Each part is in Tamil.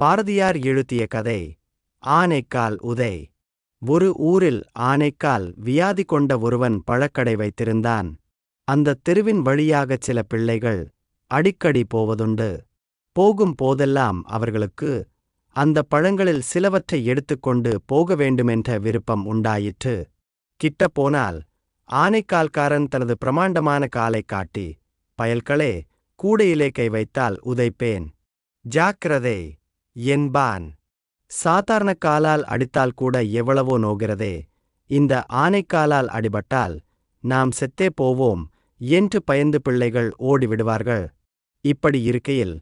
பாரதியார் எழுதிய கதை ஆனைக்கால் உதை ஒரு ஊரில் ஆனைக்கால் வியாதி கொண்ட ஒருவன் பழக்கடை வைத்திருந்தான். அந்தத் தெருவின் வழியாகச் சில பிள்ளைகள் அடிக்கடி போவதுண்டு. போகும் போதெல்லாம் அவர்களுக்கு அந்தப் பழங்களில் சிலவற்றை எடுத்துக்கொண்டு போக வேண்டுமென்ற விருப்பம் உண்டாயிற்று. கிட்டப் போனால் ஆனைக்கால்காரன் தனது பிரமாண்டமான காலைக் காட்டி பயல்களே கூடையிலே கை வைத்தால் உதைப்பேன். ஜாக்கிரதை என்பான் சாதாரண காலால் அடித்தால் கூட எவ்வளவோ நோகிறதே. இந்த ஆனைக்காலால் அடிபட்டால் நாம் செத்தே போவோம் என்று பயந்து பிள்ளைகள் ஓடிவிடுவார்கள். இப்படி இருக்கையில்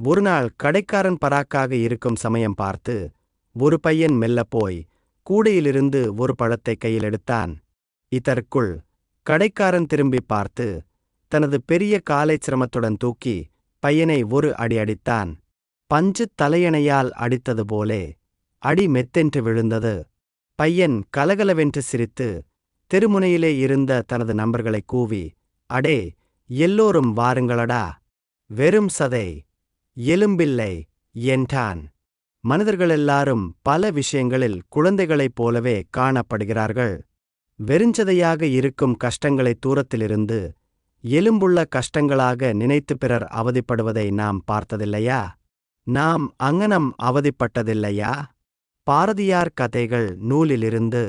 ஒருநாள் கடைக்காரன் பராக்காக இருக்கும் சமயம் பார்த்து ஒரு பையன் மெல்லப் போய் கூடையிலிருந்து ஒரு பழத்தை கையில் எடுத்தான். இதற்குள் கடைக்காரன் திரும்பிப் பார்த்து தனது பெரிய காலைச் சிரமத்துடன் தூக்கி பையனை ஒரு அடி அடித்தான். பஞ்சுத் தலையணையால் அடித்தது போலே அடி மெத்தென்று விழுந்தது. பையன் கலகலவென்று சிரித்து தெருமுனையிலே இருந்த தனது நண்பர்களை கூவி அடே எல்லோரும் வாருங்களடா வெறும் சதை எலும்பில்லை என்றான். மனிதர்களெல்லாரும் பல விஷயங்களில் குழந்தைகளைப் போலவே காணப்படுகிறார்கள். வெறுஞ்சதையாக இருக்கும் கஷ்டங்களை தூரத்திலிருந்து எலும்புள்ள கஷ்டங்களாக நினைத்து பிறர் அவதிப்படுவதை நாம் பார்த்ததில்லையா? நாம் அங்ஙனம் அவதிப்பட்டதில்லையா? பாரதியார் கதைகள் நூலிலிருந்து